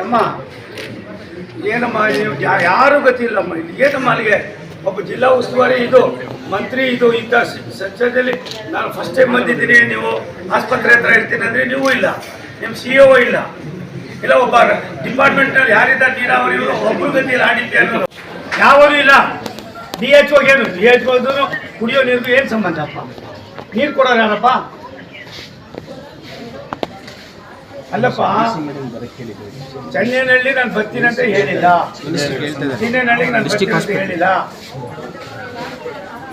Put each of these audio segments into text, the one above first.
ಅಮ್ಮ, ಏನಮ್ಮ ಯಾರು ಗೊತ್ತಿಲ್ಲಮ್ಮ ಏನಮ್ಮ ಅಲ್ಲಿಗೆ? ಒಬ್ಬ ಜಿಲ್ಲಾ ಉಸ್ತುವಾರಿ ಇದು, ಮಂತ್ರಿ ಇದು ಇದ್ದ ಸ- ಸತ್ಯದಲ್ಲಿ ನಾನು ಫಸ್ಟ್ ಟೈಮ್ ಬಂದಿದ್ದೀನಿ. ನೀವು ಆಸ್ಪತ್ರೆ ಹತ್ರ ಇರ್ತೀನಿ ಅಂದ್ರೆ ನೀವು ಇಲ್ಲ. ನಿಮ್ಮ ಸಿ ಒ ಇಲ್ಲ. ಇಲ್ಲ, ಒಬ್ಬ ಡಿಪಾರ್ಟ್ಮೆಂಟ್ನಲ್ಲಿ ಯಾರಿದ್ದಾರೆ ನೀರಾವರಿ ಒಬ್ಬರು ಗತಿಯಲ್ಲಿ ಆಡಿದ್ದೆ ಅನ್ನೋದು ಯಾವನು ಇಲ್ಲ. ಡಿ ಎಚ್ ಓಗೇನು ಡಿ ಎಚ್ ಕುಡಿಯೋ ನೀರಿಗೂ ಏನು ಸಂಬಂಧಪ್ಪ ನೀರು ಕೊಡೋರು ಯಾರಪ್ಪ? ಅಲ್ಲಪ್ಪ ಚೆನ್ನೈನಲ್ಲಿ ನಾನು ಬರ್ತೀನಿ ಅಂತ ಹೇಳಿಲ್ಲ. ಚೆನ್ನೈನಲ್ಲಿ ನಾನು ಬರ್ತೀನಿ ಅಂತ ಹೇಳಿಲ್ಲ.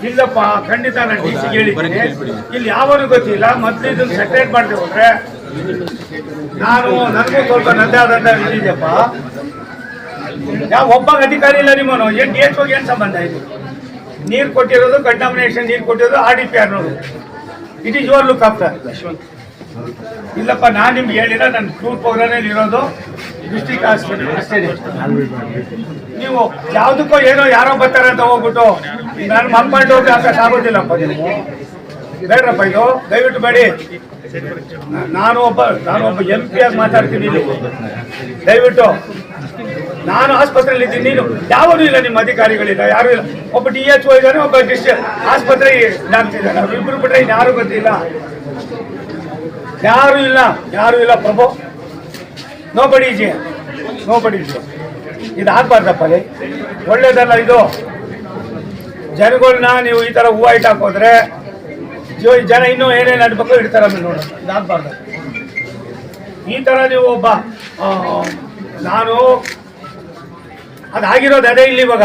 ಇಲ್ಲಪ್ಪ ಖಂಡಿತ ನಾನು ಡಿ ಸಿ ಹೇಳಿದ್ದೀನಿ. ಇಲ್ಲಿ ಯಾವನು ಗೊತ್ತಿಲ್ಲ. ಮತ್ತೆ ಇದನ್ನು ಸೆಟರೇಟ್ ಮಾಡಿದೆ ಹೋದ್ರೆ ನಾನು ನನಗೂ ಸ್ವಲ್ಪ ನದ್ದೇ ಆದಂತ ಯಾವ ಒಬ್ಬ ಅಧಿಕಾರಿ ಇಲ್ಲ ನಿಮ್ಮನು ಏನ್ ಡಿ ಎಚ್ ಹೋಗಿ ಏನು ಸಂಬಂಧ ಇದು? ನೀರು ಕೊಟ್ಟಿರೋದು ಕಂಟಾಮಿನೇಷನ್ ನೀರು ಕೊಟ್ಟಿರೋದು ಆರ್ ಡಿ ಪಿ ಅನ್ನೋದು it is your look after ಇಲ್ಲಪ್ಪ, ನಾನು ನಿಮ್ಗೆ ಹೇಳಿಲ್ಲ ನನ್ನ ಟೂರ್ ಪ್ರೋಗ್ರಾಮಲ್ಲಿ ಇರೋದು ಡಿಸ್ಟಿಕ್ ಹಾಸ್ಪಿಟಲ್ ಅಷ್ಟೇ. ನೀವು ಯಾವುದಕ್ಕೋ ಏನೋ ಯಾರೋ ಬರ್ತಾರೆ ಅಂತ ಹೋಗ್ಬಿಟ್ಟು, ನಾನು ಮಂಪಾಂಡ್ ಹೋಗಿ ಆಗೋದಿಲ್ಲಪ್ಪ ನೀವು ಬೇಡ್ರಪ್ಪ ಇದು, ದಯವಿಟ್ಟು ಬೇಡಿ. ನಾನು ಒಬ್ಬ ನಾನು ಒಬ್ಬ ಎಂ ಪಿ ಆಗಿ ಮಾತಾಡ್ತೀನಿ ದಯವಿಟ್ಟು. ನಾನು ಆಸ್ಪತ್ರೆಯಲ್ಲಿ ಇದ್ದೀನಿ. ನೀನು ಯಾವನು ಇಲ್ಲ, ನಿಮ್ಮ ಅಧಿಕಾರಿಗಳಿಲ್ಲ, ಯಾರು ಇಲ್ಲ. ಒಬ್ಬ ಡಿ ಎಚ್ ಓ ಇದ್ದಾನೆ, ಒಬ್ಬ ಡಿಸ್ಟ್ರಿಕ್ಟ್ ಆಸ್ಪತ್ರೆ ಇದ್ದಾನೆ ಬಿಟ್ಟರೆ ಬಿಟ್ರೆ ಇನ್ನು ಯಾರು ಗೊತ್ತಿಲ್ಲ. ಯಾರು ಇಲ್ಲ ಯಾರು ಇಲ್ಲ, Prabhu. Nobody G nobody ji ಇದು ಆಗ್ಬಾರ್ದಪ್ಪ ಅಲ್ಲಿ. ಒಳ್ಳೇದಲ್ಲ ಇದು. ಜನಗಳನ್ನ ನೀವು ಈ ಥರ ಹೂವು ಇಟ್ಟು ಹಾಕೋದ್ರೆ ಜನ ಇನ್ನೂ ಏನೇನು ನಡ್ಬೇಕು ಇಡ್ತಾರ ನೋಡ. ಇದಾಗ್ಬಾರ್ದು ಈ ಥರ ನೀವು ಒಬ್ಬ ನಾನು ಅದಾಗಿರೋದು ಅದೇ ಇಲ್ಲಿ ಇವಾಗ.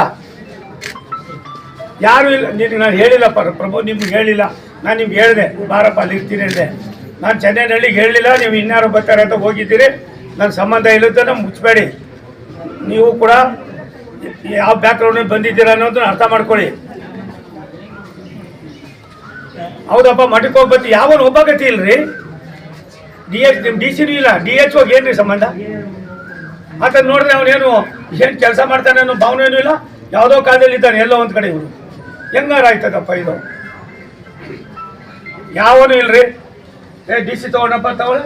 ಯಾರು ಇಲ್ಲ ನಿನಗೆ ನಾನು ಹೇಳಿಲ್ಲ ಪರ, ಪ್ರಭು, ನಿಮ್ಗೆ ಹೇಳಿಲ್ಲ. ನಾನು ನಿಮ್ಗೆ ಹೇಳಿದೆ, ಬಾರಪ್ಪ, ಅಲ್ಲಿ ಇರ್ತೀನಿ ಅಂದೆ. ನಾನು ಚೆನ್ನೈನಳ್ಳಿಗೆ ಹೇಳಿಲ್ಲ, ನೀವು ಇನ್ಯಾರು ಬರ್ತಾರೆ ಅಂತ ಹೋಗಿದ್ದೀರಿ. ನನ್ನ ಸಂಬಂಧ ಇಲ್ಲದನ್ನ ಮುಚ್ಚಬೇಡಿ ನೀವು ಕೂಡ ಯಾವ ಬ್ಯಾಕ್ಗ್ರೌಂಡ್ ಬಂದಿದ್ದೀರಾ ಅನ್ನೋದನ್ನ ಅರ್ಥ ಮಾಡ್ಕೊಳ್ಳಿ. ಹೌದಪ್ಪ, ಮಠಕ್ಕೆ ಹೋಗ್ಬತ್ತಿ ಯಾವನು ಒಬ್ಬ ಗತಿ ಇಲ್ರಿ? ಡಿ ಎಚ್ ನಿಮ್ಮ ಡಿ ಸಿನೂ ಇಲ್ಲ? ಡಿ ಎಚ್ ಹೋಗಿ ಏನ್ರಿ ಸಂಬಂಧ? ಆತ ನೋಡಿದ್ರೆ ಅವನೇನು ಏನು ಕೆಲಸ ಮಾಡ್ತಾನೆ ಅನ್ನೋ ಭಾವನೆ ಏನೂ ಇಲ್ಲ. ಯಾವುದೋ ಕಾಲದಲ್ಲಿ ಇದ್ದಾನೆ, ಎಲ್ಲೋ ಒಂದು ಕಡೆ ಇವರು. ಹೆಂಗಾರ ಆಯ್ತದಪ್ಪ ಇದು? ಯಾವನು ಇಲ್ರಿ. ಏ ಡಿ ಸಿ ತಗೊಂಡಪ್ಪ ತಗೊಳ್ಳಿ